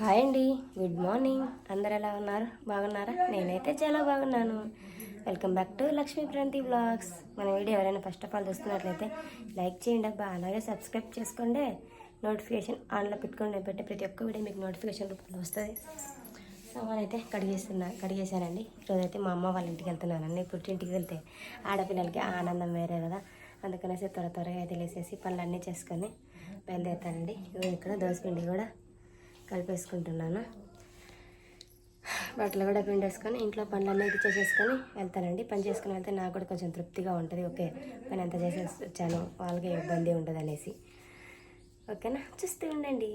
Hi అండి good morning అందరు ఎలా ఉన్నారు? బాగున్నారా? నేనైతే చాలా బాగున్నాను. Welcome back to Lakshmi Pranthi blogs మన వీడియో ఎవరైనా ఫస్ట్ ఆఫ్ ఆల్ చూస్తున్నట్లయితే లైక్ చేయండి అబ్బా అలాగే సబ్స్క్రైబ్ చేసుకోండి. నోటిఫికేషన్ ఆన్లో పెట్టుకొని నేను పెట్టే ప్రతి ఒక్క వీడియో మీకు నోటిఫికేషన్ రూపంలో వస్తుంది. సామాన్ అయితే కడిగేస్తున్నా కడిగేశానండి. ఈరోజైతే మా అమ్మ వాళ్ళ ఇంటికి వెళ్తున్నానండి. పుట్టింటికి వెళ్తే ఆడపిల్లలకి ఆనందం వేరే కదా. అందుకనేసి త్వర త్వరగా అయితే లేసేసి పనులన్నీ చేసుకొని బయలుదేరుతానండి. ఇక్కడ దోసపిండి కూడా కలిపేసుకుంటున్నాను. బట్టలు కూడా పిండేసుకొని ఇంట్లో పనులన్నీ ఇది చేసేసుకొని వెళ్తానండి. పని చేసుకుని వెళ్తే నాకు కూడా కొంచెం తృప్తిగా ఉంటుంది. ఓకే పని ఎంత చేసేసి వచ్చాను. వాళ్ళకి ఇబ్బంది ఉండదు అనేసి. ఓకేనా? చూస్తూ ఉండండి.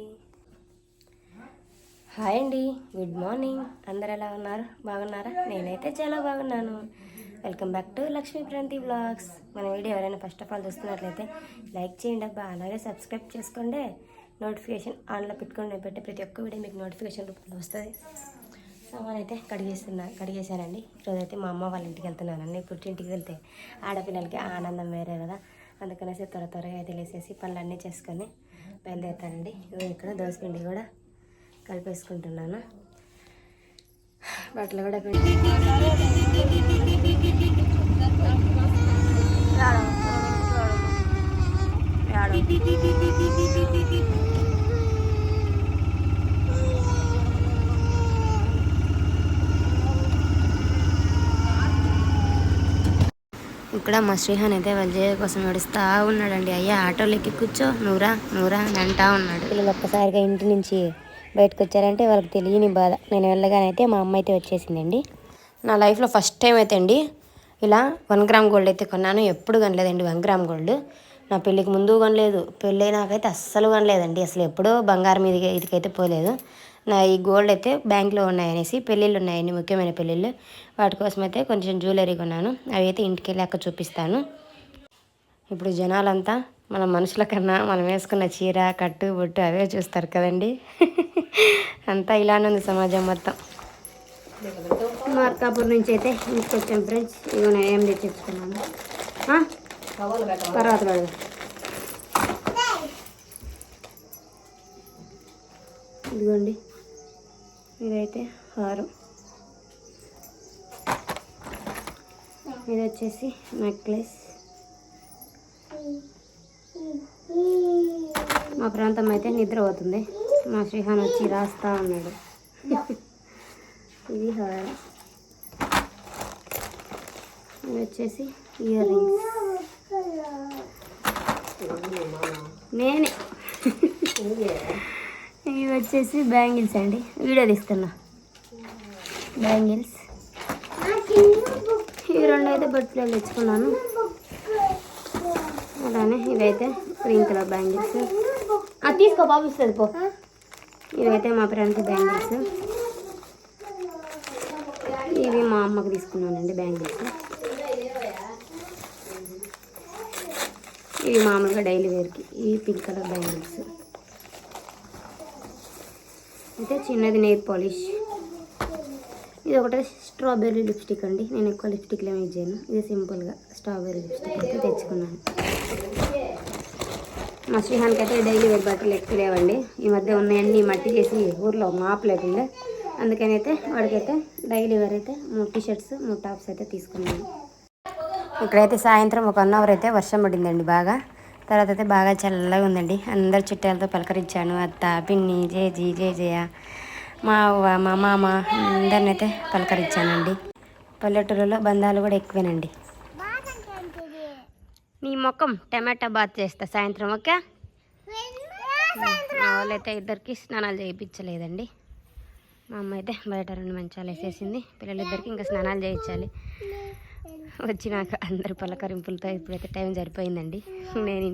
హాయ్ అండి. Good morning. అందరు ఎలా ఉన్నారు? బాగున్నారా? నేనైతే చాలా బాగున్నాను. Welcome back to Lakshmi Pranthi blogs మన వీడియో ఎవరైనా ఫస్ట్ ఆఫ్ ఆల్ చూస్తున్నట్లయితే లైక్ చేయండి అబ్బా. అలాగే సబ్స్క్రైబ్ చేసుకోండి. నోటిఫికేషన్ ఆన్లో పెట్టుకొని నేను పెట్టే ప్రతి ఒక్క వీడియో మీకు నోటిఫికేషన్ రూపంలో వస్తుంది. సామాన్ అయితే కడిగేస్తున్నా కడిగేశానండి ఈరోజైతే మా అమ్మ వాళ్ళ ఇంటికి వెళ్తున్నానండి. పుట్టింటికి వెళ్తే ఆడపిల్లలకి ఆనందం వేరే కదా. అందుకనేసి త్వర త్వరగా అయితే లేసేసి పనులన్నీ చేసుకొని బయలుదేరుతానండి. ఇక్కడ దోసపిండి కూడా కలిపేసుకుంటున్నాను. బట్టలు కూడా పెట్టి ఇక్కడ మా శ్రీహాన్ అయితే వాళ్ళ జయ కోసం నడుస్తా ఉన్నాడండి. అయ్యా ఆటోలో ఎక్కి కూర్చో నూరా నూరా అని అంటా ఉన్నాడు. పిల్లలు ఒక్కసారిగా ఇంటి నుంచి బయటకు వచ్చారంటే వాళ్ళకి తెలియని బాధ. నేను వెళ్ళగానైతే మా అమ్మ అయితే వచ్చేసిందండి. నా లైఫ్లో ఫస్ట్ టైం అయితే అండి ఇలా వన్ గ్రామ్ గోల్డ్ అయితే కొన్నాను. ఎప్పుడు కొనలేదండి వన్ గ్రామ్ గోల్డ్. నా పెళ్ళికి ముందు కొనలేదు. పెళ్ళి నాకైతే అస్సలు కొనలేదండి. అసలు ఎప్పుడూ బంగారం ఇది ఇదికైతే పోలేదు. నా ఈ గోల్డ్ అయితే బ్యాంక్లో ఉన్నాయనేసి పెళ్ళిళ్ళు ఉన్నాయండి ముఖ్యమైన పెళ్ళిళ్ళు. వాటి కోసం అయితే కొంచెం జ్యువెలరీ కొన్నాను. అవి అయితే ఇంటికి వెళ్ళాక చూపిస్తాను. ఇప్పుడు జనాలంతా మన మనుషుల కన్నా మనం వేసుకున్న చీర కట్టు బొట్టు అవే చూస్తారు కదండి. అంతా ఇలానే ఉంది సమాజం మొత్తం. మార్కాపూర్ నుంచి అయితే ఇంటికి వచ్చాం ఫ్రెండ్స్. ఇవి నేను ఏం తెచ్చుకున్నాను తర్వాత పెడదాం. ఇదిగోండి. ఇదైతే హారం. ఇది వచ్చేసి నెక్లెస్. మా ప్రాంతం అయితే నిద్ర అవుతుంది మా శ్రీహాన్ వచ్చి రాస్తా ఉన్నాడు. ఇది హారం. ఇది వచ్చేసి ఇయర్ రింగ్స్. నేనే. వచ్చేసి బ్యాంగిల్స్ అండి. వీడియో తీస్తున్నా. బ్యాంగిల్స్. ఈ రెండు అయితే బర్త్డే తెచ్చుకున్నాను. అలానే ఇదైతే గ్రీన్ కలర్ బ్యాంగిల్స్. అది తీసుకో బాబు ఇస్తుంది పో. ఇవైతే మా ఫ్రెండ్స్ బ్యాంగిల్స్. ఇవి మా అమ్మకి తీసుకున్నానండి బ్యాంగిల్స్. ఇవి మామూలుగా డైలీ వేర్కి ఇవి పింక్ కలర్ బ్యాంగిల్స్. అయితే చిన్నది నెయిల్ పాలిష్. ఇది ఒకటే స్ట్రాబెర్రీ లిప్స్టిక్ అండి. నేను ఎక్కువ లిప్స్టిక్లో యూజ్ చేయను. ఇది సింపుల్గా స్ట్రాబెర్రీ లిప్స్టిక్ అయితే తెచ్చుకున్నాను. మా శ్రీహానికి అయితే డైలీ వేర్ బట్టలు ఎక్కువ లేవండి. ఈ మధ్య ఉన్నాయన్నీ మట్టి చేసి ఊర్లో మాప్ లేకుండా. అందుకని అయితే వాడికైతే డైలీ వేర్ అయితే మూడు టీషర్ట్స్ మూడు టాప్స్ అయితే తీసుకున్నాను. ఇక్కడైతే సాయంత్రం ఒక వన్ అవర్ అయితే వర్షం పడిందండి బాగా. తర్వాత అయితే బాగా చల్లగా ఉందండి. అందరు చుట్టాలతో పలకరించాను. అత్త పిన్ని జేజీ జేజయ మా అవ్వ మా మామ అందరినైతే పలకరించానండి. పల్లెటూరులో బంధాలు కూడా ఎక్కువేనండి. నీ ముఖం టమాటా బాత్ చేస్తా సాయంత్రం ఓకే? మా వాళ్ళైతే ఇద్దరికి స్నానాలు చేయించలేదండి. మా అమ్మ అయితే బయట రెండు మంచాలు వేసేసింది. పిల్లలిద్దరికి ఇంకా స్నానాలు చేయించాలి. వచ్చినాక అందరు పలకరింపులతో ఇప్పుడైతే టైం సరిపోయిందండి. నేను